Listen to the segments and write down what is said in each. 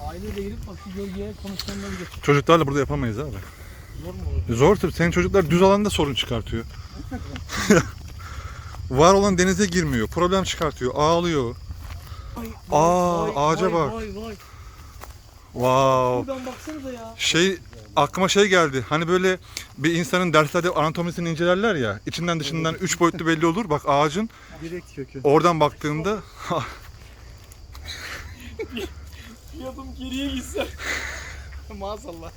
Aileyle girip bak şu gölgeye konuşmalarına gidiyor. Çocuklarla burada yapamayız abi. Zor mu olur? Zor tabii. Senin çocuklar düz alanda sorun çıkartıyor. Var olan denize girmiyor. Problem çıkartıyor. Ağlıyor. Vay, Aa, vay, ağaca vay, bak. Vay vay. Wow. Buradan baksanıza ya. Şey aklıma şey geldi. Hani böyle bir insanın derslerde anatomisini incelerler ya. içinden dışından üç boyutlu belli olur. Bak ağacın Direkt kökü. oradan baktığında Bir adım geriye gitsen. Maazallah.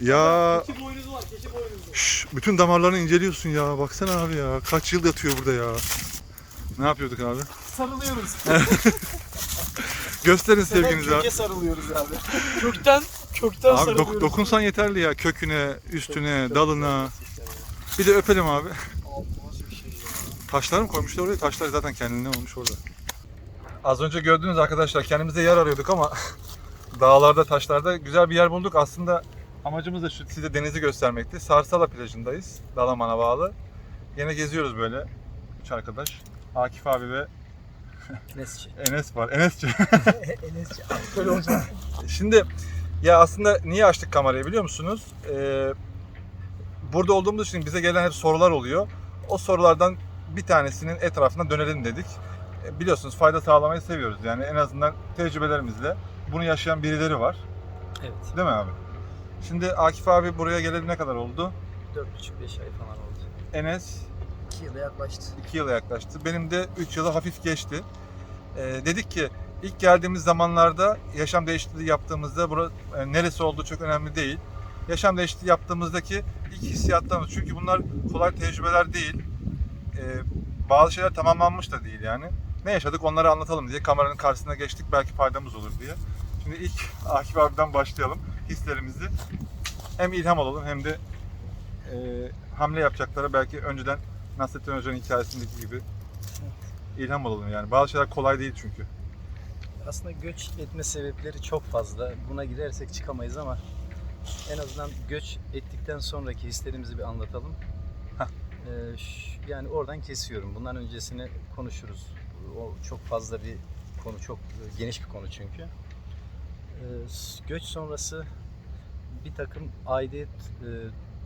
ya Keçi boynuzu var, keçi boynuzu. şş, bütün damarlarını inceliyorsun ya. Baksana abi ya. Kaç yıl yatıyor burada ya. Ne yapıyorduk abi? Sarılıyoruz. Gösterin sevginizi abi. Köke sarılıyoruz abi. kökten, kökten Abi sarılıyoruz. dok- dokunsan yeterli ya. Köküne, üstüne, dalına. Bir de öpelim abi. Altı nasıl bir şey ya. Taşlar mı koymuşlar oraya? Taşlar zaten kendinden olmuş orada. Az önce gördünüz arkadaşlar kendimize yer arıyorduk ama dağlarda, taşlarda güzel bir yer bulduk. Aslında amacımız da şu size denizi göstermekti. Sarsala plajındayız. Dalaman'a bağlı. Yine geziyoruz böyle. Üç arkadaş. Akif abi ve Nesçi. Enes var. Enes'ci. Enesçi. Böyle olacak. Şimdi ya aslında niye açtık kamerayı biliyor musunuz? Ee, burada olduğumuz için bize gelen hep sorular oluyor. O sorulardan bir tanesinin etrafına dönelim dedik. E, biliyorsunuz fayda sağlamayı seviyoruz. Yani en azından tecrübelerimizle bunu yaşayan birileri var. Evet. Değil mi abi? Şimdi Akif abi buraya geleli ne kadar oldu? 4,5-5 ay falan oldu. Enes 2 yıla yaklaştı. 2 yıla yaklaştı. Benim de 3 yılı hafif geçti. Ee, dedik ki ilk geldiğimiz zamanlarda yaşam değişikliği yaptığımızda bura, e, neresi olduğu çok önemli değil. Yaşam değişikliği yaptığımızdaki ilk hissiyatlarımız çünkü bunlar kolay tecrübeler değil. Ee, bazı şeyler tamamlanmış da değil yani. Ne yaşadık onları anlatalım diye kameranın karşısına geçtik belki faydamız olur diye. Şimdi ilk Akif abiden başlayalım hislerimizi. Hem ilham olalım hem de e, hamle yapacaklara belki önceden Nasrettin Hoca'nın hikayesindeki gibi ilham olalım yani. Bazı şeyler kolay değil çünkü. Aslında göç etme sebepleri çok fazla. Buna girersek çıkamayız ama en azından göç ettikten sonraki hislerimizi bir anlatalım. Ee, yani oradan kesiyorum. Bundan öncesini konuşuruz. O çok fazla bir konu, çok e, geniş bir konu çünkü. Ee, göç sonrası bir takım aidiyet e,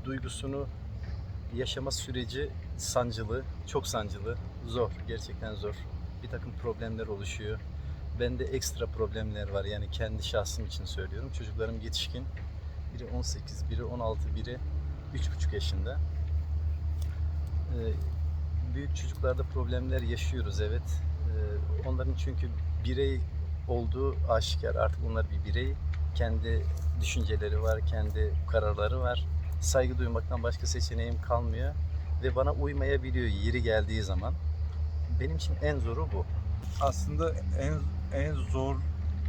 duygusunu yaşama süreci sancılı, çok sancılı, zor, gerçekten zor. Bir takım problemler oluşuyor. Bende ekstra problemler var yani kendi şahsım için söylüyorum. Çocuklarım yetişkin. Biri 18, biri 16, biri 3,5 yaşında. Ee, büyük çocuklarda problemler yaşıyoruz evet. Ee, onların çünkü birey olduğu aşikar. Artık onlar bir birey. Kendi düşünceleri var, kendi kararları var. Saygı duymaktan başka seçeneğim kalmıyor. Ve bana uymayabiliyor yeri geldiği zaman. Benim için en zoru bu. Aslında en en zor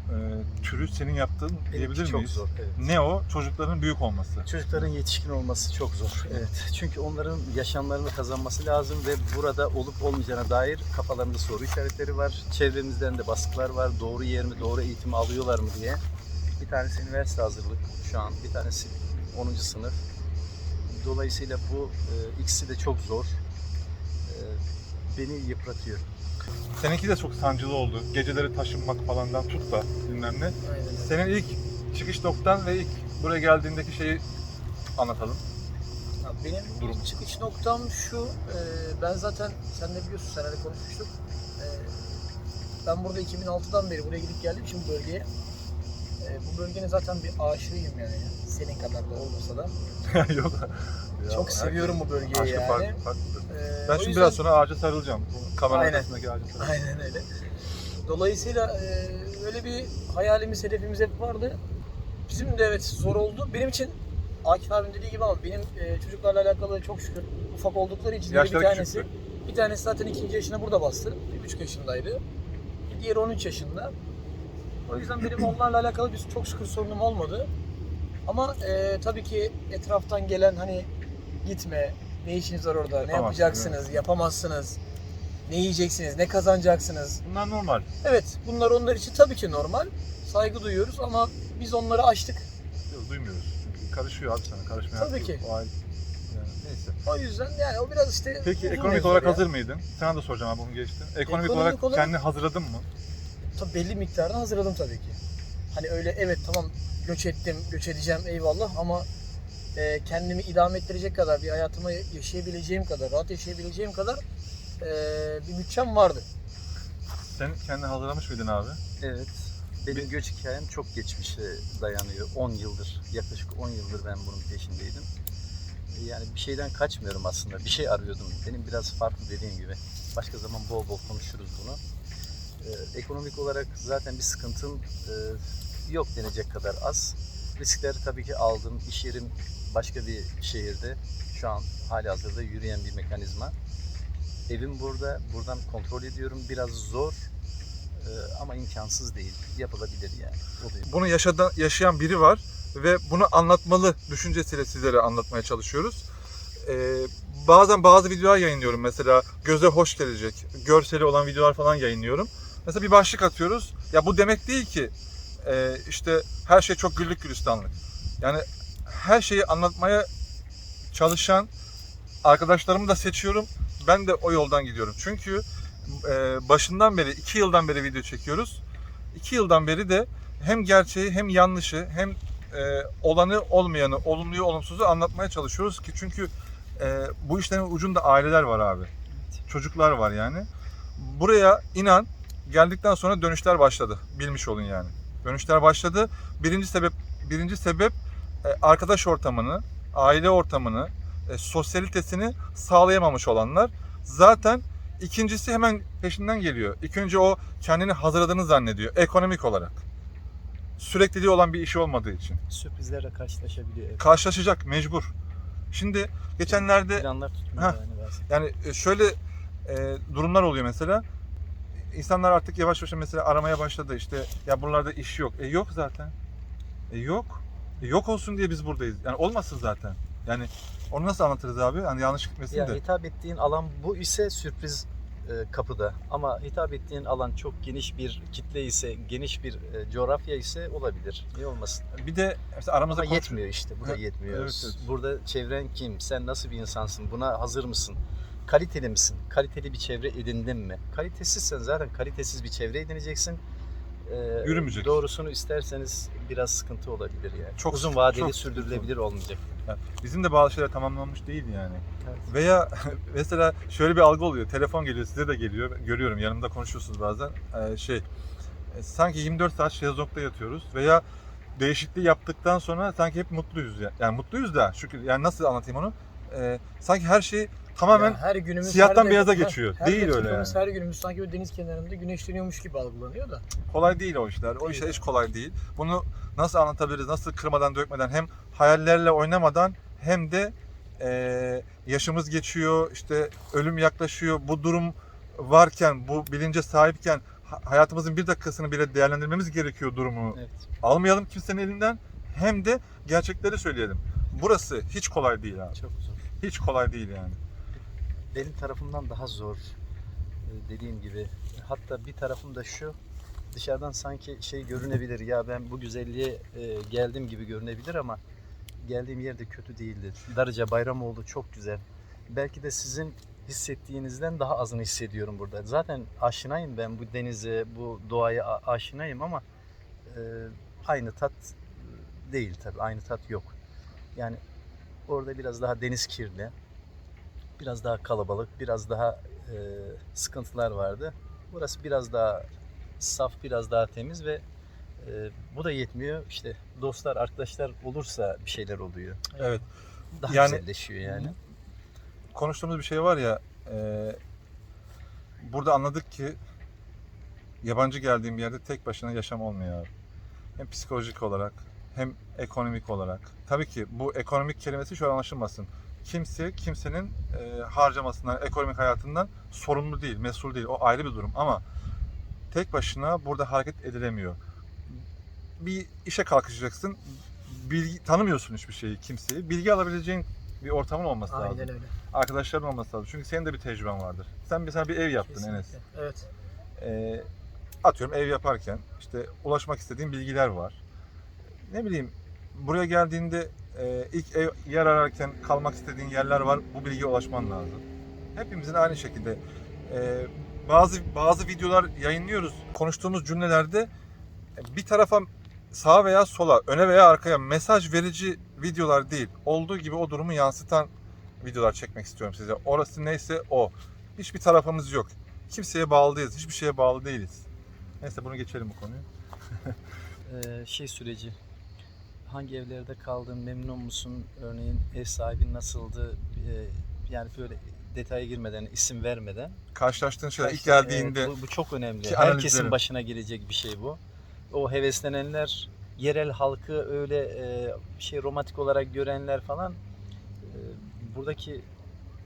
e, türü senin yaptığın Benimki diyebilir çok miyiz? zor. Evet. Ne o? Çocukların büyük olması. Çocukların yetişkin olması çok zor. Evet. Çünkü onların yaşamlarını kazanması lazım ve burada olup olmayacağına dair kafalarında soru işaretleri var. Çevremizden de baskılar var. Doğru yer mi, doğru eğitimi alıyorlar mı diye. Bir tanesi üniversite hazırlık şu an, bir tanesi 10. sınıf. Dolayısıyla bu e, ikisi de çok zor. E, beni yıpratıyor. Seninki de çok sancılı oldu. Geceleri taşınmak falandan tut da bilmem ne. Aynen. Senin ilk çıkış noktan ve ilk buraya geldiğindeki şeyi anlatalım. Ya Benim Durum. çıkış noktam şu. e, ben zaten sen de biliyorsun senle konuşmuştuk. E, ben burada 2006'dan beri buraya gidip geldim şimdi bölgeye. E, bu bölgenin zaten bir aşığıyım yani. Senin kadar da olmasa da. Yok. Ya, Çok seviyorum bu bölgeyi Aşkı yani. farklı, farklıdır. E, Ben şimdi yüzden- biraz sonra ağaca sarılacağım. Kamera Aynen. arkasındaki ağaca sarılacağım. Aynen öyle. Dolayısıyla e, öyle bir hayalimiz, hedefimiz hep vardı. Bizim de evet zor oldu. Benim için Akif abim dediği gibi ama benim e, çocuklarla alakalı çok şükür ufak oldukları için bir tanesi küçüktü. bir tanesi zaten ikinci yaşına burada bastı. Bir buçuk yaşındaydı. Diğeri 13 yaşında. O yüzden benim onlarla alakalı bir çok şükür sorunum olmadı. Ama e, tabii ki etraftan gelen hani gitme, ne işiniz var orada, ne yapacaksınız, yapamazsız, ne yiyeceksiniz, ne kazanacaksınız. Bunlar normal. Evet, bunlar onlar için tabii ki normal. Saygı duyuyoruz ama biz onları aştık. Yok, duymuyoruz. Çünkü karışıyor abi sana. Karışmaya Tabii ki. O aile- yani neyse. O yüzden yani o biraz işte Peki ekonomik olarak ya. hazır mıydın? Sana da soracağım abi bunu geçti. Ekonomik, Ekonomik olarak, olarak- kendini hazırladın mı? Tabii belli miktarda hazırladım tabii ki. Hani öyle evet tamam göç ettim, göç edeceğim eyvallah ama e, kendimi idame ettirecek kadar, bir hayatımı yaşayabileceğim kadar, rahat yaşayabileceğim kadar e, bir bütçem vardı. Sen kendini hazırlamış mıydın abi? Evet. Benim göç hikayem çok geçmişe dayanıyor. 10 yıldır, yaklaşık 10 yıldır ben bunun peşindeydim. Yani bir şeyden kaçmıyorum aslında. Bir şey arıyordum. Benim biraz farklı dediğim gibi. Başka zaman bol bol konuşuruz bunu. Ee, ekonomik olarak zaten bir sıkıntım e, yok denecek kadar az. Riskleri tabii ki aldım. İş yerim başka bir şehirde. Şu an hali hazırda yürüyen bir mekanizma. Evim burada. Buradan kontrol ediyorum. Biraz zor ee, ama imkansız değil. Yapılabilir yani. Oluyor. Bunu yaşadan, yaşayan biri var ve bunu anlatmalı düşüncesiyle sizlere anlatmaya çalışıyoruz. Ee, bazen bazı videolar yayınlıyorum mesela göze hoş gelecek, görseli olan videolar falan yayınlıyorum. Mesela bir başlık atıyoruz. Ya bu demek değil ki e, işte her şey çok güllük gülistanlık. Yani her şeyi anlatmaya çalışan arkadaşlarımı da seçiyorum. Ben de o yoldan gidiyorum. Çünkü e, başından beri, iki yıldan beri video çekiyoruz. İki yıldan beri de hem gerçeği hem yanlışı hem e, olanı olmayanı, olumluyu olumsuzu anlatmaya çalışıyoruz ki çünkü e, bu işlerin ucunda aileler var abi. Çocuklar var yani. Buraya inan geldikten sonra dönüşler başladı. Bilmiş olun yani. Dönüşler başladı. Birinci sebep birinci sebep arkadaş ortamını, aile ortamını, e, sosyalitesini sağlayamamış olanlar. Zaten ikincisi hemen peşinden geliyor. İlk önce o kendini hazırladığını zannediyor ekonomik olarak. Sürekliliği olan bir işi olmadığı için. Sürprizlerle karşılaşabiliyor. Evet. Karşılaşacak mecbur. Şimdi geçenlerde Planlar tutmuyor Heh. yani bazen. yani e, şöyle e, durumlar oluyor mesela. İnsanlar artık yavaş yavaş mesela aramaya başladı işte ya buralarda iş yok. E yok zaten. E yok. E yok olsun diye biz buradayız. Yani olmasın zaten. Yani onu nasıl anlatırız abi? Hani yanlış gitmesin Ya de. hitap ettiğin alan bu ise sürpriz e, kapıda. Ama hitap ettiğin alan çok geniş bir kitle ise, geniş bir e, coğrafya ise olabilir. Niye olmasın? Bir de mesela aramızda Ama konuş- yetmiyor işte. Bu da Ha, yetmiyor. evet, evet. Burada çevren kim? Sen nasıl bir insansın? Buna hazır mısın? Kaliteli misin? Kaliteli bir çevre edindin mi? Kalitesizsen zaten kalitesiz bir çevre edineceksin. Ee, Yürümeyecek. Doğrusunu isterseniz biraz sıkıntı olabilir yani. Çok Uzun vadeli çok sürdürülebilir olmayacak. Bizim de bazı şeyler tamamlanmış değil yani. Evet. Veya mesela şöyle bir algı oluyor. Telefon geliyor, size de geliyor. Görüyorum yanımda konuşuyorsunuz bazen. Ee, şey, e, sanki 24 saat şezlongda yatıyoruz veya değişikliği yaptıktan sonra sanki hep mutluyuz ya. Yani mutluyuz da şükür. Yani nasıl anlatayım onu? Ee, sanki her şey tamamen Ya her günümüz siyahtan her beyaza dakika- geçiyor. her Değil öyle dakikamız. Her günümüz sanki bir deniz kenarında güneşleniyormuş gibi algılanıyor da. kolay değil o işler. O Değil işler hiç kolay değil. Bunu nasıl anlatabiliriz? Nasıl kırmadan dökmeden hem hayallerle oynamadan hem de eee, yaşımız geçiyor, işte ölüm yaklaşıyor. Bu durum varken, bu bilince sahipken ha- hayatımızın bir dakikasını bile değerlendirmemiz gerekiyor durumu. Evet. Almayalım kimsenin elinden hem de gerçekleri söyleyelim. Burası hiç kolay değil abi. Çok zor. Hiç kolay değil yani. benim tarafımdan daha zor Ee, dediğim gibi. Hatta bir tarafım da şu dışarıdan sanki şey görünebilir ya ben bu güzelliğe e, geldim gibi görünebilir ama geldiğim yer de kötü değildi. Darıca Bayramoğlu çok güzel. Belki de sizin hissettiğinizden daha azını hissediyorum burada. Zaten aşinayım ben bu denize, bu doğaya aşinayım ama e, aynı tat e, değil tabii. Aynı tat yok. Yani orada biraz daha deniz kirli biraz daha kalabalık, biraz daha e, sıkıntılar vardı. Burası biraz daha saf, biraz daha temiz ve e, bu da yetmiyor. İşte dostlar, arkadaşlar olursa bir şeyler oluyor. Evet. Daha Yani- güzelleşiyor yani. konuştuğumuz bir şey var ya e, burada anladık ki yabancı geldiğim bir yerde tek başına yaşam olmuyor abi. Hem psikolojik olarak hem ekonomik olarak. Tabii ki bu ekonomik kelimesi şöyle anlaşılmasın. Kimse kimsenin e, harcamasından, ekonomik hayatından sorumlu değil, mesul değil. O ayrı bir durum ama tek başına burada hareket edilemiyor. Bir işe kalkışacaksın. Bilgi, tanımıyorsun hiçbir şeyi, kimseyi. Bilgi alabileceğin bir ortamın olması lazım Aynen öyle. arkadaşların olması lazım. Çünkü senin de bir tecrüben vardır. Sen mesela bir ev yaptın Kesinlikle. Enes. Evet. Ee, atıyorum ev yaparken işte ulaşmak istediğin bilgiler var. Ne bileyim buraya geldiğinde e, ilk ev, yer ararken kalmak istediğin yerler var. Bu bilgiye ulaşman lazım. Hepimizin aynı şekilde e, bazı bazı videolar yayınlıyoruz. Konuştuğumuz cümlelerde e, bir tarafa sağa veya sola, öne veya arkaya mesaj verici videolar değil. Olduğu gibi o durumu yansıtan videolar çekmek istiyorum size. Orası neyse o. Hiçbir tarafımız yok. Kimseye bağlı değiliz. Hiçbir şeye bağlı değiliz. Neyse bunu geçelim bu konuyu. Ee, şey süreci hangi evlerde kaldın memnun musun örneğin ev sahibi nasıldı Ee, yani böyle detaya girmeden isim vermeden Karşılaştığın şeyler ilk geldiğinde evet, bu, bu çok önemli herkesin başına gelecek bir şey bu o heveslenenler yerel halkı öyle e, şey romantik olarak görenler falan e, buradaki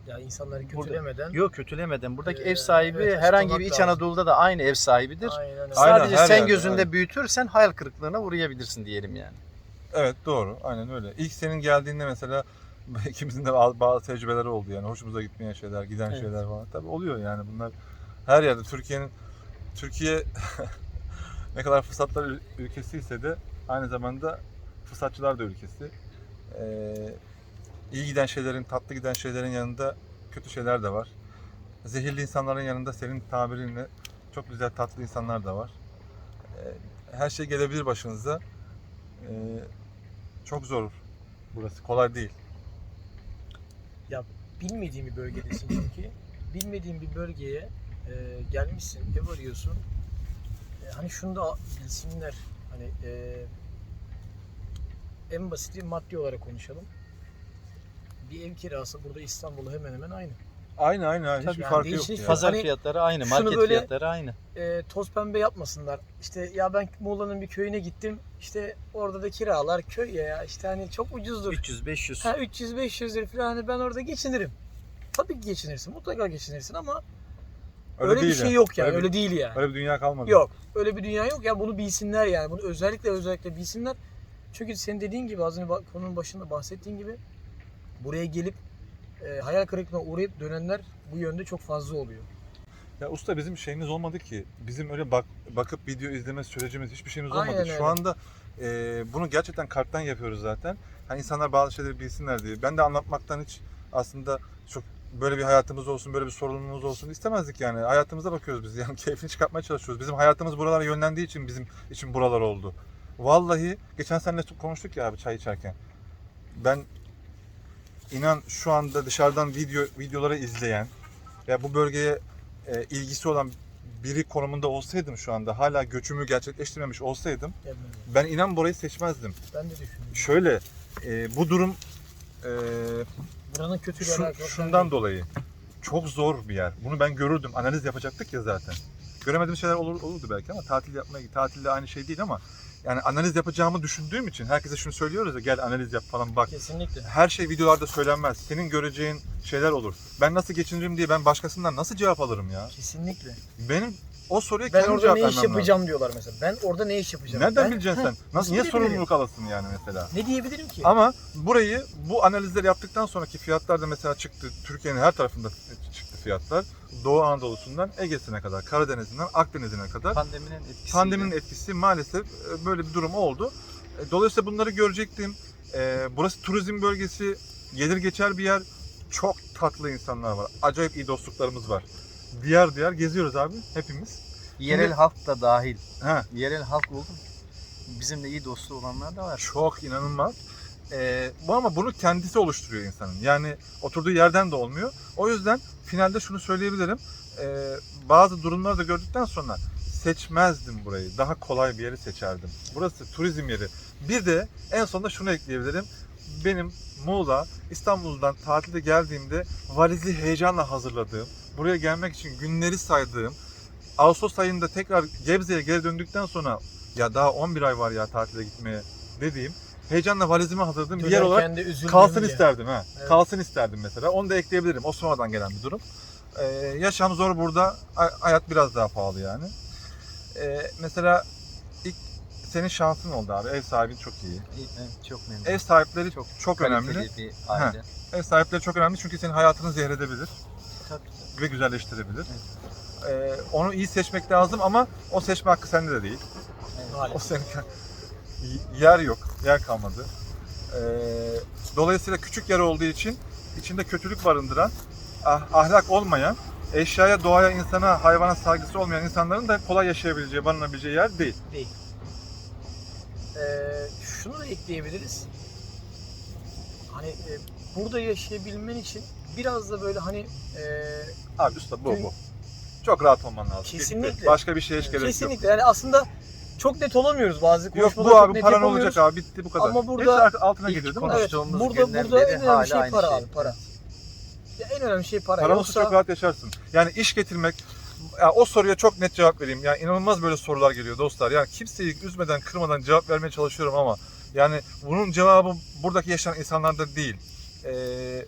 Ya insanları Burada- kötülemeden. yok kötülemeden buradaki Ee, ev sahibi evet, herhangi bir İç. Anadolu'da da aynı ev sahibidir. Aynen öyle. Aynen, Sadece her sen yerde, gözünde aynen. büyütürsen hayal kırıklığına uğrayabilirsin diyelim yani. Evet doğru. Aynen öyle. İlk senin geldiğinde mesela ikimizin de bazı tecrübeleri oldu yani. Hoşumuza gitmeyen şeyler, giden Evet. şeyler falan. Tabii oluyor yani bunlar her yerde. Türkiye'nin Türkiye ne kadar fırsatlar ül- ülkesiyse de aynı zamanda fırsatçılar da ülkesi. Ee, iyi giden şeylerin, tatlı giden şeylerin yanında kötü şeyler de var. Zehirli insanların yanında senin tabirinle çok güzel tatlı insanlar da var. Ee, her şey gelebilir başınıza. Ee, çok zor burası. Kolay değil. bilmediğin bir bölgedesin çünkü. Bilmediğin bir bölgeye e, gelmişsin, ev arıyorsun. E, hani şunu da bilsinler. Hani e, en basiti maddi olarak konuşalım. Bir ev kirası burada İstanbul'da hemen hemen aynı. Aynı aynı aynı. Tabii Hiçbir yani farkı yok. değişik yani. Pazar Hani fiyatları aynı, şunu market böyle- fiyatları aynı. E, toz pembe yapmasınlar. İşte ya ben Muğla'nın bir köyüne gittim. İşte orada da kiralar köy ya, ya işte hani çok ucuzdur. 300 500. Ha 300-500 lira falan hani ben orada geçinirim. Tabii ki geçinirsin. Mutlaka geçinirsin ama öyle, bir şey yani. yok yani. Öyle Öyle, bir- değil yani. Öyle bir dünya kalmadı. Yok. Öyle bir dünya yok. Ya bunu bilsinler yani. Bunu özellikle özellikle bilsinler. Çünkü senin dediğin gibi az önce ba- konunun başında bahsettiğin gibi buraya gelip e, hayal kırıklığına uğrayıp dönenler bu yönde çok fazla oluyor. Ya usta bizim şeyimiz olmadı ki. Bizim öyle bak bakıp video izleme sürecimiz hiçbir şeyimiz olmadı. Aynen Şu öyle. anda e, bunu gerçekten karttan yapıyoruz zaten. Hani insanlar bazı şeyleri bilsinler diye. Ben de anlatmaktan hiç aslında çok böyle bir hayatımız olsun, böyle bir sorunumuz olsun istemezdik yani. Hayatımıza bakıyoruz biz. Yani keyfini çıkartmaya çalışıyoruz. Bizim hayatımız buralara yönlendiği için bizim için buralar oldu. Vallahi geçen seninle konuştuk ya abi çay içerken. Ben inan şu anda dışarıdan video videoları izleyen ve bu bölgeye e, ilgisi olan biri konumunda olsaydım şu anda hala göçümü gerçekleştirmemiş olsaydım Gelmedi. ben inan burayı seçmezdim. Ben de düşünüyorum. Şöyle e, bu durum e, Buranın kötülüğü şu- alakalı şundan değil. dolayı çok zor bir yer. Bunu ben görürdüm. Analiz yapacaktık ya zaten. Göremediğim şeyler olur, olurdu belki ama tatil yapmaya tatilde aynı şey değil ama yani analiz yapacağımı düşündüğüm için herkese şunu söylüyoruz ya gel analiz yap falan bak. Kesinlikle. Her şey videolarda söylenmez. Senin göreceğin şeyler olur. Ben nasıl geçinirim diye ben başkasından nasıl cevap alırım ya? Kesinlikle. Benim o soruya Ben kendim orada cevap ne iş vermem lazım. yapacağım diyorlar mesela. Ben orada ne iş yapacağım? Nereden Ben- bileceksin sen? Nasıl, niye bilebilirim? sorumluluk alasın yani mesela? Ne diyebilirim ki? Ama burayı bu analizleri yaptıktan sonraki fiyatlar da mesela çıktı. Türkiye'nin her tarafında çıktı fiyatlar. Doğu Anadolu'sundan Ege'sine kadar, Karadeniz'inden Akdeniz'ine kadar. Pandeminin etkisiyle. Pandeminin etkisi maalesef e, böyle bir durum oldu. E, Dolayısıyla bunları görecektim. E, Burası turizm bölgesi, gelir geçer bir yer. Çok tatlı insanlar var. Acayip iyi dostluklarımız var. Diyar diyar geziyoruz abi hepimiz. yerel Şimdi- halk da dahil. Ha, Yerel halk oldu. Bizimle iyi dostu olanlar da var. Çok inanılmaz. Ee, bu ama bunu kendisi oluşturuyor insanın. Yani oturduğu yerden de olmuyor. O yüzden finalde şunu söyleyebilirim. Ee, bazı durumları da gördükten sonra seçmezdim burayı. Daha kolay bir yeri seçerdim. Burası turizm yeri. Bir de en sonunda şunu ekleyebilirim. Benim Muğla, İstanbul'dan tatilde geldiğimde valizi heyecanla hazırladığım, buraya gelmek için günleri saydığım, Ağustos ayında tekrar Gebze'ye geri döndükten sonra ya daha 11 ay var ya tatile gitmeye dediğim heyecanla valizimi hazırladığım bir yer olarak kalsın yer. isterdim ha. Evet. Kalsın isterdim mesela. Onu da ekleyebilirim. O sonradan gelen bir durum. Ee, yaşam zor burada. Hay- Hayat biraz daha pahalı yani. Ee, mesela ilk senin şansın oldu abi. Ev sahibin çok iyi. Evet, çok memnun. Ev sahipleri çok Çok önemli. bir aile. Ev sahipleri çok önemli çünkü senin hayatını zehredebilir Tabii. ve güzelleştirebilir. Ee, onu iyi seçmek lazım ama o seçme hakkı sende de değil. Evet. O senin yer yok, yer kalmadı. Ee, dolayısıyla küçük yer olduğu için içinde kötülük barındıran, ah- ahlak olmayan, eşyaya, doğaya, insana, hayvana saygısı olmayan insanların da kolay yaşayabileceği, barınabileceği yer değil. Değil. Ee, şunu da ekleyebiliriz. Hani e, burada yaşayabilmen için biraz da böyle hani e, Abi usta bu Gün- bu. Çok rahat olman lazım. Kesinlikle. Başka bir şeye hiç gerek yok. kesinlikle yani aslında çok net olamıyoruz bazı Yok bu çok abi net paran yapamıyoruz. olacak abi bitti bu kadar. Ama burada Hepsi altına geliyor değil mi? Evet, Konuştuğumuz burada günden burada en beri önemli hala şey aynı para şey. abi para. Ya en önemli şey para. Paran olsa Yoksa çok rahat yaşarsın. Yani iş getirmek, ya o soruya çok net cevap vereyim. Yani inanılmaz böyle sorular geliyor dostlar. Yani kimseyi üzmeden, kırmadan cevap vermeye çalışıyorum ama yani bunun cevabı buradaki yaşayan insanlarda değil. Ee,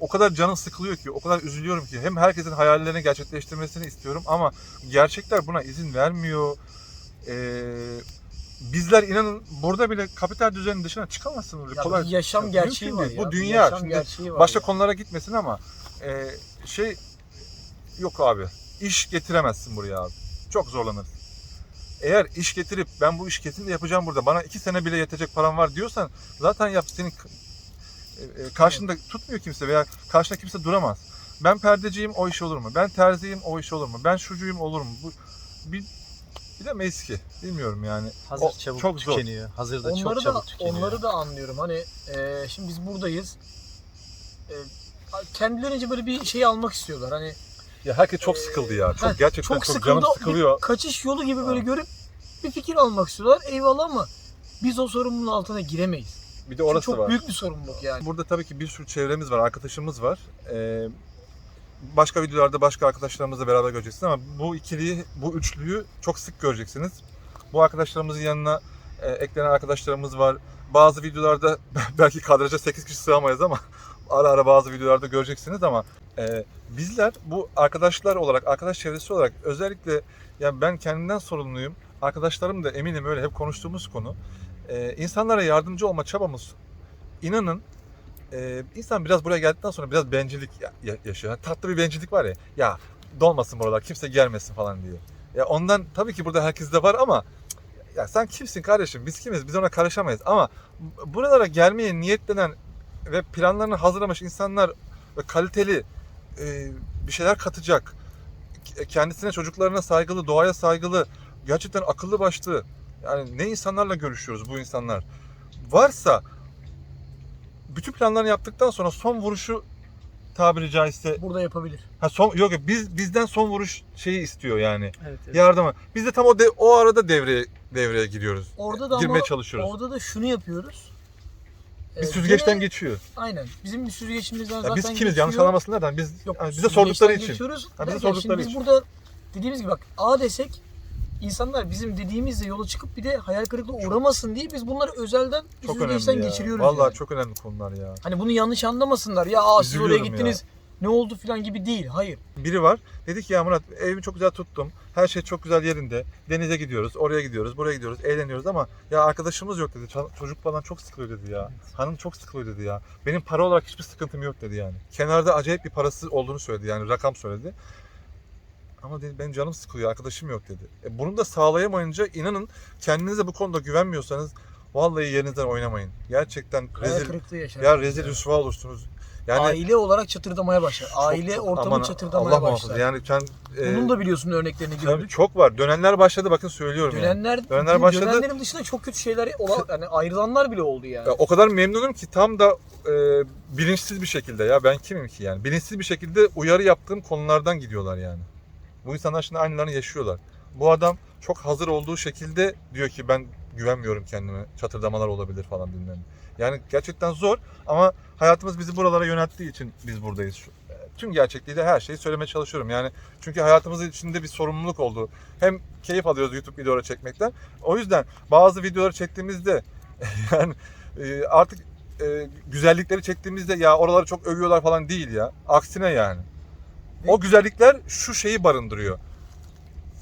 o kadar canım sıkılıyor ki, o kadar üzülüyorum ki. Hem herkesin hayallerini gerçekleştirmesini istiyorum ama gerçekler buna izin vermiyor. Ee, bizler inanın burada bile kapital düzenin dışına çıkamazsın öyle ya kolay. yaşam Mümkün gerçeği var ya. Bu dünya. yaşam Şimdi var Başka ya. konulara gitmesin ama e, şey yok abi. İş getiremezsin buraya abi. Çok zorlanırsın. Eğer iş getirip ben bu iş kesinlikle yapacağım burada bana iki sene bile yetecek param var diyorsan zaten yap senin e, e, karşında tutmuyor kimse veya karşında kimse duramaz. Ben perdeciyim o iş olur mu? Ben terziyim o iş olur mu? Ben şucuyum olur mu? Bu bir bilemeyiz ki. Bilmiyorum yani. Hazır O çabuk çok zor. tükeniyor. Hazır da onları çok da çabuk tükeniyor. onları da anlıyorum. Hani e, şimdi biz buradayız. E, kendilerince böyle bir şey almak istiyorlar. Hani Ya herkes çok sıkıldı ya. Çok Heh, gerçekten çok, sıkıldı. canım sıkılıyor. Bir kaçış yolu gibi böyle Ha. görüp bir fikir almak istiyorlar. Eyvallah ama biz o sorumluluğun altına giremeyiz. Bir de Çünkü orası çok var. büyük bir sorumluluk yani. Burada tabii ki bir sürü çevremiz var, arkadaşımız var. Ee, başka videolarda başka arkadaşlarımızla beraber göreceksiniz ama bu ikiliyi, bu üçlüyü çok sık göreceksiniz. Bu arkadaşlarımızın yanına e, eklenen arkadaşlarımız var. Bazı videolarda belki kadraja 8 kişi sığamayız ama ara ara bazı videolarda göreceksiniz ama e, bizler bu arkadaşlar olarak, arkadaş çevresi olarak özellikle yani ben kendimden sorumluyum. Arkadaşlarım da eminim öyle hep konuştuğumuz konu. E, insanlara yardımcı olma çabamız inanın e, insan biraz buraya geldikten sonra biraz bencillik ya- ya- yaşıyor. Hani tatlı bir bencillik var ya. Ya dolmasın buralar kimse gelmesin falan diye. Ya ondan tabii ki burada herkeste var ama ya sen kimsin kardeşim biz kimiz biz ona karışamayız ama buralara gelmeye niyetlenen ve planlarını hazırlamış insanlar ve kaliteli e, bir şeyler katacak kendisine çocuklarına saygılı doğaya saygılı gerçekten akıllı başlı yani ne insanlarla görüşüyoruz bu insanlar varsa bütün planlarını yaptıktan sonra son vuruşu tabiri caizse Burada yapabilir. ha son yok yok, biz bizden son vuruş şeyi istiyor yani Evet, yardımı. Biz de tam o de, o arada devreye devreye giriyoruz. Orada da Girmeye ama çalışıyoruz. orada da şunu yapıyoruz. bir Ee, süzgeçten yine- geçiyor. Aynen. Bizim bir süzgeçimizden Ya zaten biz kimiz geçiyor. yanlış anlamasınlar da biz Yok, yani bize süzgeçten sordukları için. Geçiyoruz. Ha, bize Derken sordukları şimdi biz için. burada dediğimiz gibi bak A desek insanlar bizim dediğimizle yola çıkıp bir de hayal kırıklığına uğramasın diye biz bunları özelden Çok önemli ya. geçiriyoruz. Vallahi yani. çok önemli konular ya. Hani bunu yanlış anlamasınlar. Ya aa siz oraya Üzülüyorum gittiniz. Ne oldu filan gibi değil. Hayır. Biri var. Dedi ki ya Murat evimi çok güzel tuttum. Her şey çok güzel yerinde. Denize gidiyoruz, oraya gidiyoruz, buraya gidiyoruz, eğleniyoruz ama ya arkadaşımız yok dedi. Ç- Çocuk falan çok sıkılıyor dedi ya. Hanım çok sıkılıyor dedi ya. Benim para olarak hiçbir sıkıntım yok dedi yani. Kenarda acayip bir parası olduğunu söyledi yani rakam söyledi. Ama dedi benim canım sıkılıyor, arkadaşım yok dedi. E, bunu da sağlayamayınca inanın kendinize bu konuda güvenmiyorsanız vallahi yerinizden oynamayın. Gerçekten Hayal rezil, ya rezil rüsva olursunuz. Yani Aile olarak çatırdamaya başlar. Aile çok- ortamı aman çatırdamaya Allah başlar. muhafaza. Yani sen e, Bunun da biliyorsun örneklerini gördük. çok var. Dönenler başladı bakın söylüyorum yani. Dönenler, Dönenler başladı. dönenlerin dışında çok kötü şeyler olan, yani ayrılanlar bile oldu yani. Ya, o kadar memnunum ki tam da e, bilinçsiz bir şekilde ya ben kimim ki yani. Bilinçsiz bir şekilde uyarı yaptığım konulardan gidiyorlar yani. Bu insanlar şimdi aynılarını yaşıyorlar. Bu adam çok hazır olduğu şekilde diyor ki ben güvenmiyorum kendime. Çatırdamalar olabilir falan bilmem. Yani gerçekten zor ama hayatımız bizi buralara yönelttiği için biz buradayız. E, Tüm gerçekliğiyle her şeyi söylemeye çalışıyorum. Yani çünkü hayatımızın içinde bir sorumluluk oldu. Hem keyif alıyoruz YouTube videoları çekmekten. O yüzden bazı videoları çektiğimizde yani e, artık e, güzellikleri çektiğimizde ya oraları çok övüyorlar falan değil ya. Aksine yani. O güzellikler şu şeyi barındırıyor.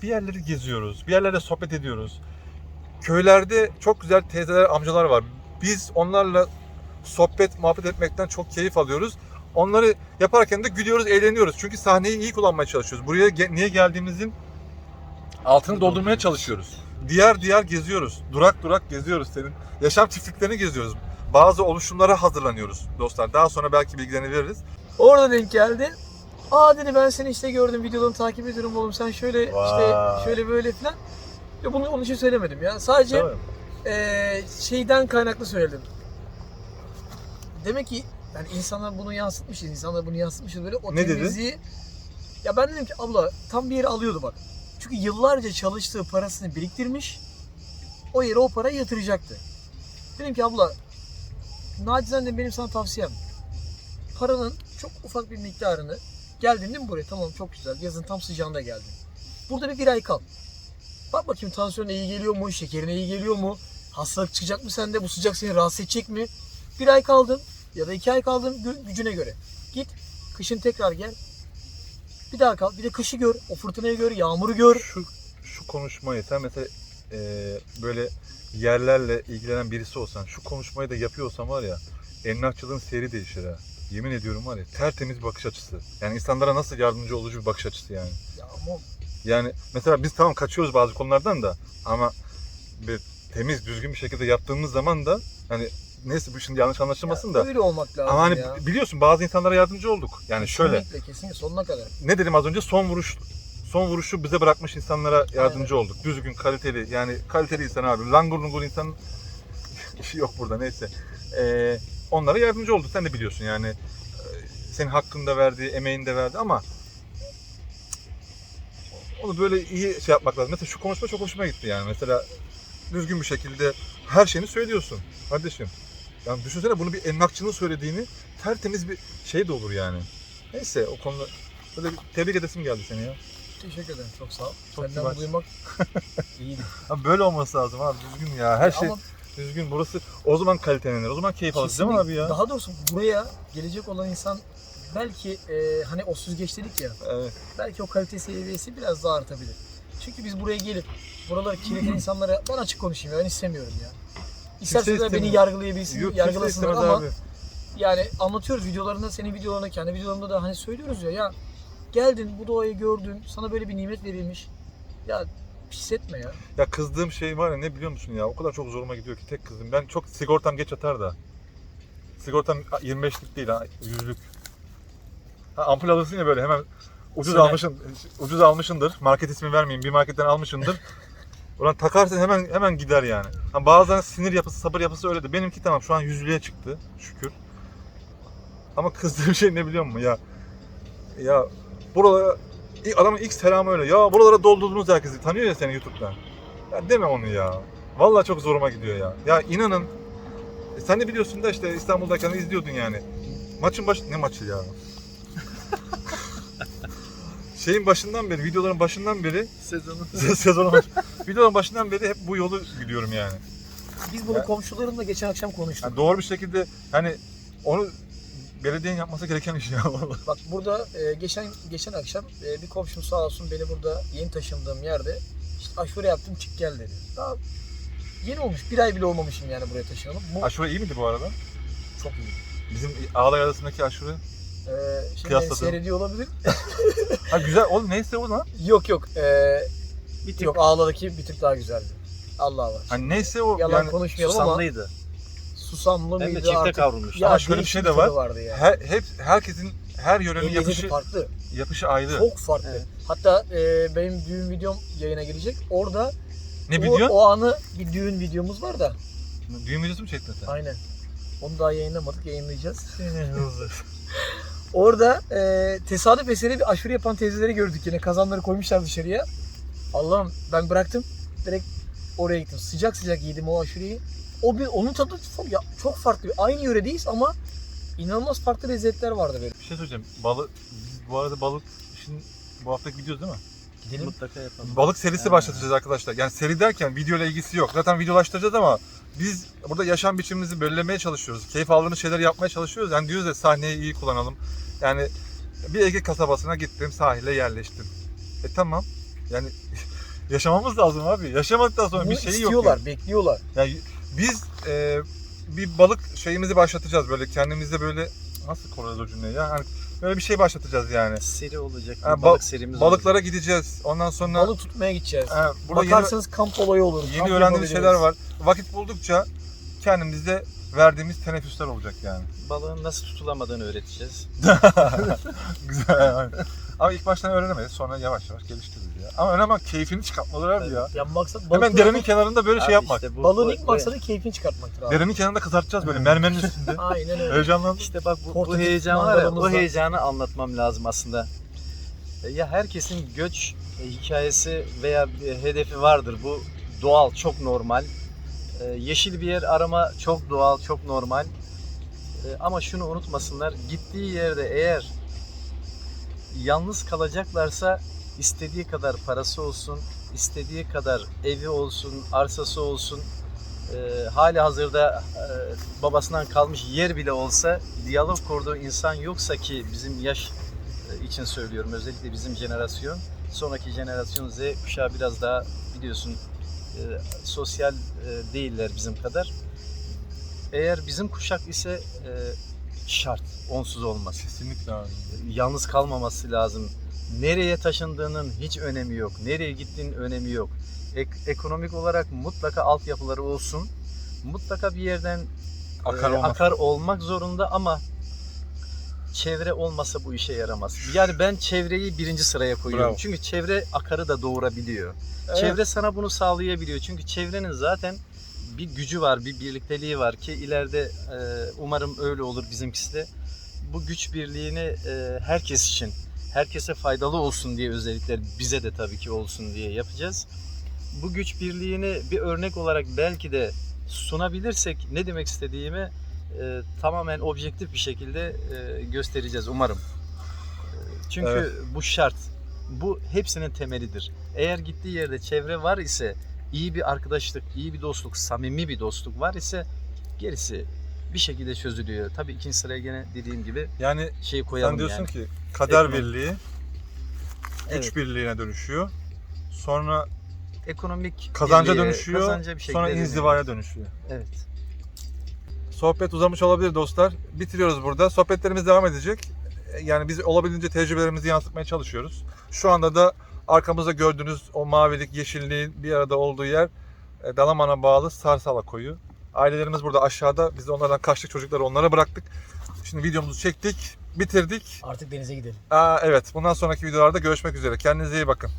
Bir yerleri geziyoruz, bir yerlerde sohbet ediyoruz. Köylerde çok güzel teyzeler, amcalar var. Biz onlarla sohbet, muhabbet etmekten çok keyif alıyoruz. Onları yaparken de gülüyoruz, eğleniyoruz. Çünkü sahneyi iyi kullanmaya çalışıyoruz. Buraya ge- niye geldiğimizin altını doldurmaya çalışıyoruz. Diğer diğer geziyoruz. Durak durak geziyoruz senin. Yaşam çiftliklerini geziyoruz. bazı oluşumlara hazırlanıyoruz dostlar. Daha sonra belki bilgilerini veririz. Orada denk geldi. Aa dedi ben seni işte gördüm videolarını takip ediyorum oğlum sen şöyle Vay. işte şöyle böyle falan. Ya bunu onun için söylemedim ya. Sadece eee, şeyden kaynaklı söyledim. Demek ki yani insanlar bunu yansıtmışız, insanlar bunu yansıtmışız böyle o Ne dedi? temizliği. Ya ben dedim ki abla tam bir yere alıyordu bak. Çünkü yıllarca çalıştığı parasını biriktirmiş. O yere o parayı yatıracaktı. Dedim ki abla nacizane benim sana tavsiyem. Paranın çok ufak bir miktarını geldin değil mi buraya? Tamam çok güzel. Yazın tam sıcağında geldin. Burada bir, bir ay kal. Bak bakayım tansiyonun iyi geliyor mu? Şekerine iyi geliyor mu? Hastalık çıkacak mı sende? Bu sıcak seni rahatsız edecek mi? Bir ay kaldın ya da iki ay kaldın gü- gücüne göre. Git kışın tekrar gel. Bir daha kal. Bir de kışı gör. O fırtınayı gör. Yağmuru gör. Şu şu konuşmayı sen mesela e, böyle yerlerle ilgilenen birisi olsan şu konuşmayı da yapıyorsan var ya emlakçılığın seyri değişir ha. Yemin ediyorum var ya tertemiz bakış açısı. Yani insanlara nasıl yardımcı olucu bir bakış açısı yani. Ya ama Yani mesela biz tamam kaçıyoruz bazı konulardan da ama bir temiz düzgün bir şekilde yaptığımız zaman da hani neyse bu şimdi yanlış anlaşılmasın ya da öyle olmak lazım ama hani ya. biliyorsun bazı insanlara yardımcı olduk. Yani şöyle Kesinlikle kesinlikle sonuna kadar. ne dedim az önce son vuruş son vuruşu bize bırakmış insanlara yardımcı olduk. Düzgün, kaliteli yani kaliteli insan abi. Langur lungur insan işi yok burada neyse. Ee, onlara yardımcı olduk. Sen de biliyorsun yani. Ee, Senin hakkında verdiği, emeğini de verdi ama onu böyle iyi şey yapmak lazım. Mesela şu konuşma çok hoşuma gitti yani. Mesela düzgün bir şekilde her şeyini söylüyorsun kardeşim. Yani düşünsene bunu bir emlakçının söylediğini tertemiz bir şey de olur yani. Neyse o konuda böyle bir tebrik edesim geldi seni ya. Teşekkür ederim. Çok sağ ol. Çok Senden kibar. duymak iyiydi. Abi böyle olması lazım abi düzgün ya. Her şey Ama düzgün. Burası o zaman kalitelenir. O zaman keyif alır değil mi abi ya? Daha doğrusu buraya gelecek olan insan belki e, hani o süzgeç dedik ya Evet. belki o kalite seviyesi biraz daha artabilir. Çünkü biz buraya gelip buraları kirleten insanlara ben açık konuşayım ya ben istemiyorum ya. İsterseler beni istemiyor. yargılayabilsin, Yok yargılasınlar ama abi. yani anlatıyoruz videolarında, senin videolarında, kendi videolarımda da hani söylüyoruz ya ya geldin bu doğayı gördün, sana böyle bir nimet verilmiş. Ya pis etme ya. Ya kızdığım şey var ya ne biliyor musun ya? O kadar çok zoruma gidiyor ki tek kızdım. Ben çok sigortam geç atar da. Sigortam 25'lik değil ha, yüzlük. Ha, ampul alırsın ya böyle hemen ucuz Söyle. almışın, ucuz almışındır. Market ismi vermeyeyim. Bir marketten almışındır. Ulan takarsın hemen hemen gider yani. Ha, bazen sinir yapısı, sabır yapısı öyle de. Benimki tamam şu an yüzlüğe çıktı şükür. Ama kızdığım şey ne biliyor musun ya? Ya buralara adamın ilk selamı öyle. Ya buralara doldurdunuz herkesi. Tanıyor ya seni YouTube'dan. Ya deme onu ya. Vallahi çok zoruma gidiyor ya. Ya inanın. e, sen de biliyorsun da işte İstanbul'dayken izliyordun yani. Maçın baş... Ne maçı ya? Şeyin başından beri, videoların başından beri, Sezonu. sezonun baş- videoların başından beri hep bu yolu gidiyorum yani. Biz bunu Ya. komşularımla geçen akşam konuştuk. Yani doğru bir şekilde hani onu belediyenin yapması gereken iş ya vallahi. Bak burada e, geçen geçen akşam e, bir komşum sağ olsun beni burada yeni taşındığım yerde işte aşure yaptım çık gel dedi. Daha yeni olmuş bir ay bile olmamışım yani buraya taşınalı. Bu Aşure iyi miydi bu arada? çok iyi. Bizim Ağlay arasındaki aşure. Ee, şimdi beni Kıyasladım. seyrediyor olabilir. Ha güzel. Oğlum neyse o lan. yok yok. Ee, Bir tık yok ağladaki bir tık daha güzeldi. Allah var. Hani neyse o Yalan yani konuşmayalım ama susamlıydı. Susamlı Hem de mıydı çifte artık? kavrulmuş. Ya Ama şöyle bir şey de var. vardı ya. her, hep herkesin her yörenin Lezzeti yapışı farklı. yapışı ayrı. Çok farklı. Evet. Hatta e, benim düğün videom yayına girecek. Orada ne o, biliyor? o anı bir düğün videomuz var da. Düğün videosu mu çektin sen? Aynen. Onu daha yayınlamadık. Yayınlayacağız. Orada e, tesadüf eseri bir aşure yapan teyzeleri gördük yine. Kazanları koymuşlar dışarıya. Allah'ım ben bıraktım. Direkt oraya gittim. Sıcak sıcak yedim o aşureyi. O bir onun tadı çok, ya, çok farklı. Aynı yöredeyiz ama inanılmaz farklı lezzetler vardı böyle. Bir şey söyleyeceğim. Balık biz bu arada balık işin bu haftaki gidiyoruz değil mi? Gidelim. Mutlaka yapalım. Balık serisi başlatacağız arkadaşlar. Yani seri derken video ile ilgisi yok. Zaten videolaştıracağız ama biz burada yaşam biçimimizi belirlemeye çalışıyoruz. Keyif aldığımız şeyleri yapmaya çalışıyoruz. Yani diyoruz ya sahneyi iyi kullanalım. Yani bir Ege kasabasına gittim, sahile yerleştim. E tamam. Yani yaşamamız lazım abi. Yaşamadıktan sonra Bunu bir şeyi yok. istiyorlar, yani. bekliyorlar. Yani biz e, bir balık şeyimizi başlatacağız böyle kendimizde böyle nasıl kurarız o cümleyi ya? Hani böyle bir şey başlatacağız yani. Seri olacak. Bir ba- balık serimiz Balıklara olacak. gideceğiz. Ondan sonra Balık tutmaya gideceğiz. e, burada yeni, Bakarsanız kamp olayı olur. yeni kamp öğrendiğimiz yapabiliriz. şeyler var. Vakit buldukça kendimizde verdiğimiz teneffüsler olacak yani. Balığın nasıl tutulamadığını öğreteceğiz. Güzel. aynen. Ama ilk baştan öğrenemeyiz. Sonra yavaş yavaş geliştiririz ya. Ama önemli olan keyfini çıkartmaları abi ya. Ya maksat balık Hemen derenin kenarında böyle şey Abi yapmak. işte bu- Balığın ilk bu- maksadı keyfini çıkartmaktır abi. Derenin kenarında kızartacağız böyle mermerin üstünde. Aynen öyle. Heyecanlandım. İşte bak bu, bu heyecan var ya, bu heyecanı anlatmam lazım aslında. E, Ya herkesin göç e, hikayesi veya bir hedefi vardır. Bu doğal, çok normal. E, Yeşil bir yer arama çok doğal, çok normal. E, Ama şunu unutmasınlar, gittiği yerde eğer yalnız kalacaklarsa istediği kadar parası olsun, istediği kadar evi olsun, arsası olsun, e, hali hazırda e, babasından kalmış yer bile olsa diyalog kurduğu insan yoksa ki bizim yaş e, için söylüyorum özellikle bizim jenerasyon sonraki jenerasyon Z kuşağı biraz daha biliyorsun e, sosyal e, değiller bizim kadar. Eğer bizim kuşak ise e, şart onsuz olmaz Kesinlikle abi. yalnız kalmaması lazım. Nereye taşındığının hiç önemi yok. Nereye gittiğinin önemi yok. Ek- ekonomik olarak mutlaka altyapıları olsun. Mutlaka bir yerden Akar e, olmak. akar olmak zorunda ama çevre olmasa bu işe yaramaz. Yani ben çevreyi birinci sıraya koyuyorum. Bravo. Çünkü çevre akarı da doğurabiliyor. Evet. Çevre sana bunu sağlayabiliyor. Çünkü çevrenin zaten bir gücü var, bir birlikteliği var ki ileride e, umarım öyle olur bizimkisi de. Bu güç birliğini e, herkes için, herkese faydalı olsun diye özellikle bize de tabii ki olsun diye yapacağız. Bu güç birliğini bir örnek olarak belki de sunabilirsek ne demek istediğimi e, tamamen objektif bir şekilde e, göstereceğiz umarım. E, Çünkü Evet. bu şart. Bu hepsinin temelidir. Eğer gittiği yerde çevre var ise, iyi bir arkadaşlık, iyi bir dostluk, samimi bir dostluk var ise gerisi bir şekilde çözülüyor. Tabii ikinci sıraya gene dediğim gibi Yani şey koyalım sen diyorsun yani. ki kader Ekonomi. birliği güç Evet. birliğine dönüşüyor. Sonra ekonomik kazanca birliğe, dönüşüyor. kazanca bir şekilde sonra dönüyor. inzivaya dönüşüyor. Evet. Sohbet uzamış olabilir dostlar. Bitiriyoruz burada. Sohbetlerimiz devam edecek. Yani biz olabildiğince tecrübelerimizi yansıtmaya çalışıyoruz. Şu anda da arkamızda gördüğünüz o mavilik, yeşilliğin bir arada olduğu yer e, Dalaman'a bağlı Sarsala koyu. Ailelerimiz burada aşağıda. Biz de onlardan kaçtık çocukları onlara bıraktık. Şimdi videomuzu çektik, bitirdik. Artık denize gidelim. Aa, evet bundan sonraki videolarda görüşmek üzere. Kendinize iyi bakın.